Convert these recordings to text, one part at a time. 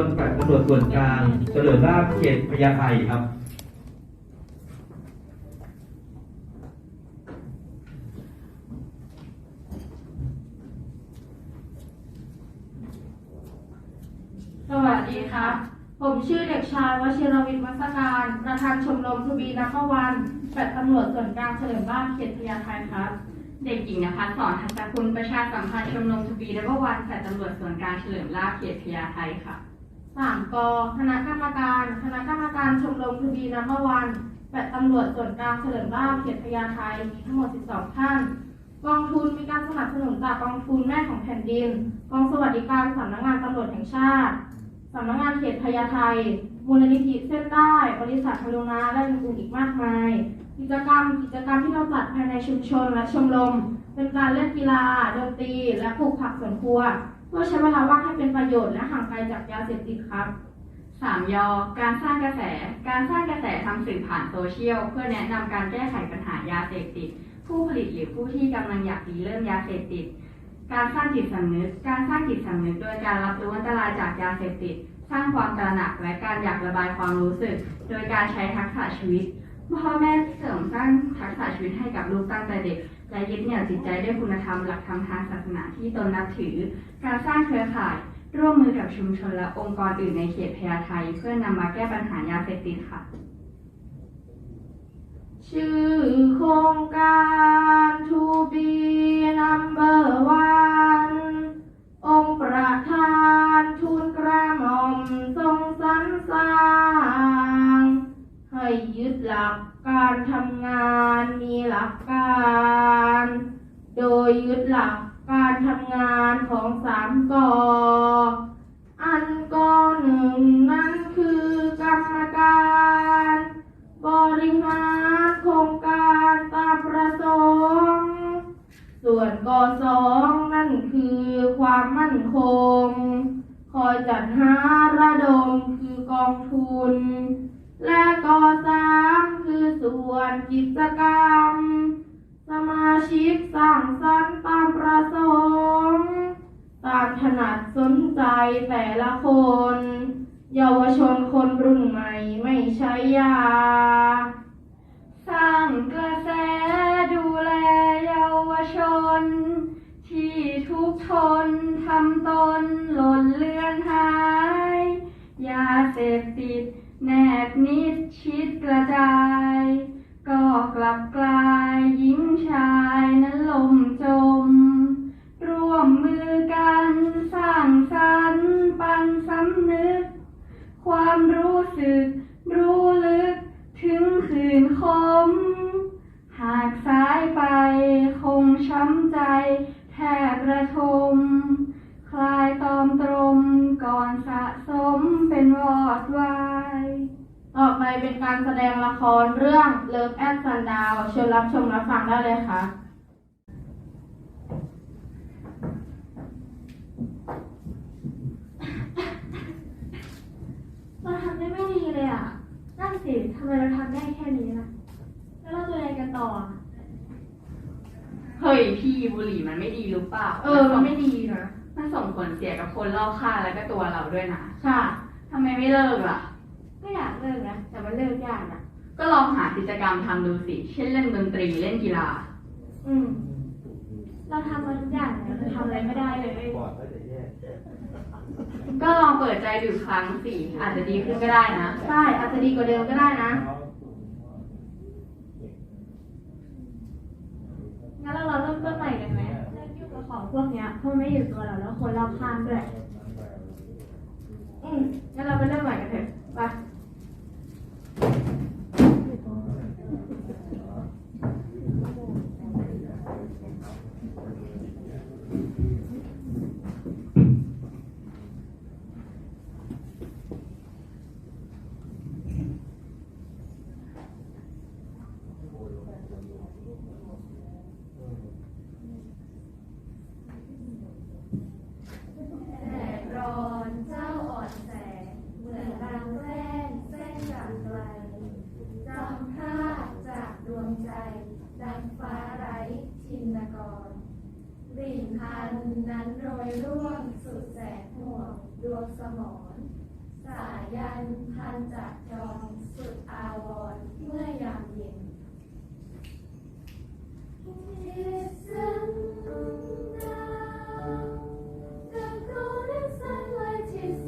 ชุมชนแฟลตำรวจส่วนกลางเฉลิมราชเขตพญาไทครับสวัสดีครับ ผมชื่อเด็กชายวชิรวิทย์มัสการ ประธานชมรมทวีนักวันแปดตำรวจส่วนกลางเฉลิมบ้านเขตพญาไทครับ เด็กหญิงนภัสสอนทัศคุณประชาสัมพันธ์ชมรมทบีและก็วันฝ่ายตำรวจส่วนกลางเฉลิมราชเขตพญาไทค่ะ สามกคณะกรรมการ คณะกรรมการชมรมทวีนักวันแปดตำรวจส่วนกลางเฉลิมบ้านเขตพญาไทมีทั้งหมด 12 ท่าน กองทุนมีการสนับสนุนจากกองทุนแม่ของแผ่นดิน กองสวัสดิการสำนักงานตำรวจแห่งชาติสำนักงานเขตพญาไทมูลนิธิเส้นได้บริษัทพลุนาและอื่นอีกมากมาย กิจกรรม กิจกรรมที่เราจัดภายในชุมชนและชมรม เป็นการเล่นกีฬาดนตรีและปลูกผักสวนครัว เพื่อใช้เวลาว่างให้เป็นประโยชน์และห่างไกลจากยาเสพติดครับสามยอ การสร้างกระแส การสร้างกระแสทางสื่อผ่านโซเชียลเพื่อแนะนำการแก้ไขปัญหายาเสพติด ผู้ผลิตหรือผู้ที่กำลังอยากรีเริ่มยาเสพติด การสร้างจิตสำนึก การสร้างจิตสำนึก โดยการรับรู้อันตรายจากยาเสพติด สร้างความตระหนักและการอยากระบายความรู้สึก โดยการใช้ทักษะชีวิตพ่อแม่เสริมสร้างทักษะชีวิตให้กับลูกตั้งแต่เด็ก และยึดเหนี่ยวจิตใจด้วยคุณธรรมหลักธรรมทางศาสนาที่ตนนับถือ การสร้างเครือข่าย ร่วมมือกับชุมชนและองค์กรอื่นในเขตพญาไทเพื่อนำมาแก้ปัญหายาเสพติดค่ะ ชื่อโครงการ To be number one องค์ประธานทูลกระหม่อมทรงสรรสร้าง ให้ยึดหลักการทำงานมีหลักการ โดยยึดหลักการทำงานของสามกออันกอหนึ่งนั้นคือกรรมการ บริหารโครงการตามประสงค์ ส่วนกอสองนั่นคือความมั่นคง คอยจัดหาระดมคือกองทุน และกอสามคือส่วนกิจกรรม สมาชิกสร้างสรรค์ตามประสงค์ตามถนัดสนใจแต่ละคน เยาวชนคนรุ่นใหม่ไม่ใช้ยา สร้างกระแสดูแลเยาวชน ที่ทุกทนทำตนหล่นเลือนหาย ยาเสพติด แนบนิดชิดกระจาย ก็กลับกลายหญิงชายนั้นลมจม ร่วมมือกันสร้างสรรค์ปันสำนึก ความรู้สึก รู้ลึกถึงคืนคม หากสายไปคงช้ำใจแทบระทม ลายตอมตรมก่อนสะสมเป็นวอดวาย ต่อไปเป็นการแสดงละครเรื่องเลิฟแอดซันดาวเชิญรับชมรับฟังได้เลยค่ะ เราทำได้ไม่ดีเลยอะ นั่นสิทำไมเราทำได้แค่นี้ล่ะ แล้วเราจะยังไงกันต่ออะเฮ้ยพี่บุหรี่มันไม่ดีหรือเปล่าเออ มันไม่ดีนะ มันส่งผลเสียกับคนรอบข้างแล้วก็ตัวเราด้วยนะ ค่ะ ทำไมไม่เลิกล่ะ ก็อยากเลิกนะ แต่มันเลิกยากนะก็ลองหากิจกรรมทำดูสิ เช่นเล่นดนตรีเล่นกีฬา อืม เราทำมาทุกอย่างแล้วเราทำอะไรไม่ได้เลยก็ลองเปิดใจดูครั้งสิ อาจจะดีขึ้นก็ได้นะ ใช่ อาจจะดีกว่าเดิมก็ได้นะงั้นเราเราเริ่มต้นใหม่กันไหมเลิกยุ่งกับของ พวกเนี้ยเพราะไม่อยู่ตัวเราแล้วคนรอบข้างด้วย อืมงั้นเราไปเริ่มใหม่กันเถอะไป แดดร้อนเจ้าอ่อนแสงเหมือนรังแรก โรยร่วง สุดแสนห่วงดวงสมรสายันพันจักจองสุดอาวรเมื่อยามเย็น Isn't now the golden sunlight is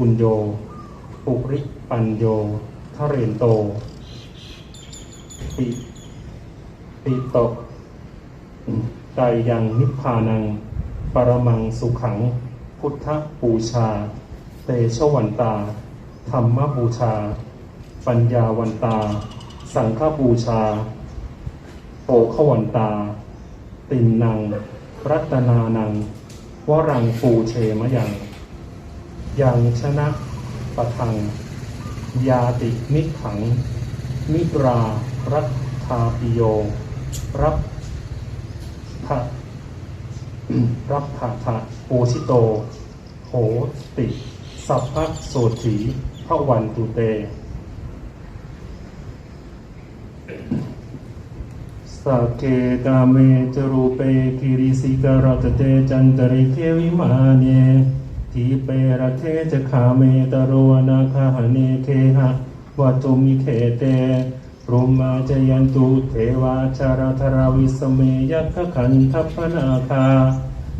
ปุญโย ปุริปัญโยทเรนโต ปิปิตะไตยังนิพพานัง ปรมังสุขัง พุทธบูชา เตชะวันตา ธรรมบูชา ปัญญาวันตา สังฆบูชาโอขวันตา ตินนัง รัตนานัง วรังปูเชมะยัง ยังชนะปะทัง ยาติมิขังมิรารัตทาปิโย รับทะรับทะทะโอชิโต โหติ สัพพะโสถีพระวันตุเต สักเคกาเมจรูเปกิริสิการตเตจันตริเควิมาเน ทีเปรเทจะขาเมตโรนาคาหเนเคหะวัตุมิเคเตพรหมาจยันตุเทวาชารธราวิสเมยัคขขันทัพนาคา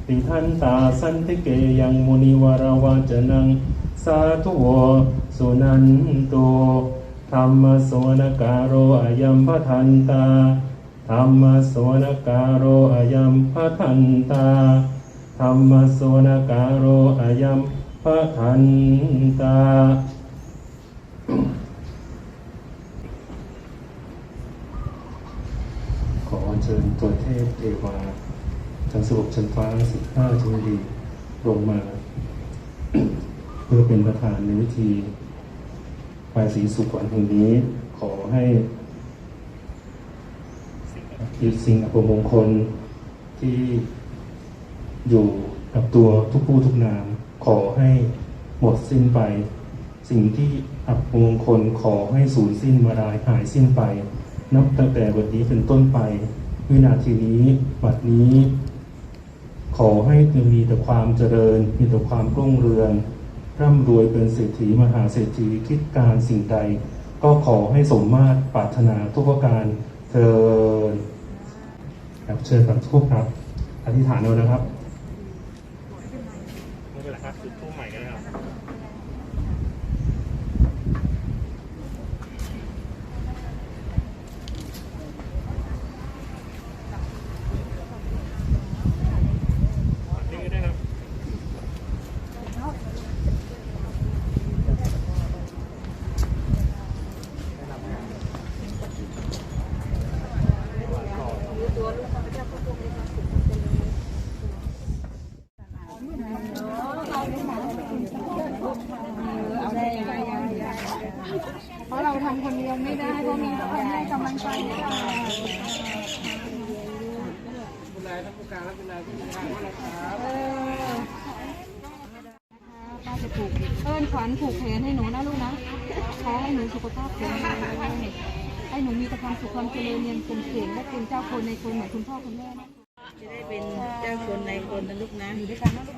ติทันตาสันติเกยังมุนิวรวาจนัง สาธุโวสุนันโตธรรมสวนการโรอายัมพทันตาธรรมสวนการโรอายัมพทันตา ธรรมสนการโรอายัมพระทันตาขออัญเชิญตัวเทพเทวาทั้งสบชั้นฟ้าสิบห้าชั้นดีลงมา เพื่อเป็นประธานในวิธีปลายสีสุขวัญแห่งนี้ ขอให้ยึดสิ่งอัปมงคลที่ อยู่กับตัวทุกผู้ทุกนาม ขอให้หมดสิ้นไป สิ่งที่อับมงคลขอให้สูญสิ้นมาลายหายสิ้นไป นับตั้งแต่วันนี้เป็นต้นไป วินาทีนี้บัดนี้ ขอให้มีแต่ความเจริญ มีแต่ความรุ่งเรืองร่ำรวยเป็นเศรษฐีมหาเศรษฐีคิดการสิ่งใด ก็ขอให้สมมาตรปรารถนาทุกประการเทินครับเชิญครับทุกครับ อธิษฐานเอานะครับไม่เป็นไรครับจุดทูบใหม่กันนะครับ นี่ก็ได้ครับ เพราะเราทำคนเดียวไม่ได้เพราะมีคนให้กำลังใจค่ะ ป้าจะผูกเอิ้นขวัญผูกแขนให้หนูนะลูกนะขอให้หนูสุขภาพแข็งแรงให้หนูมีแต่ความสุขความเจริญเรียนเก่งๆและเป็นเจ้าคนในคนเหมือนคุณพ่อคุณแม่นะคะจะได้เป็นเจ้าคนในคนนะลูกนะอยู่ด้วยกันนะลูกนะ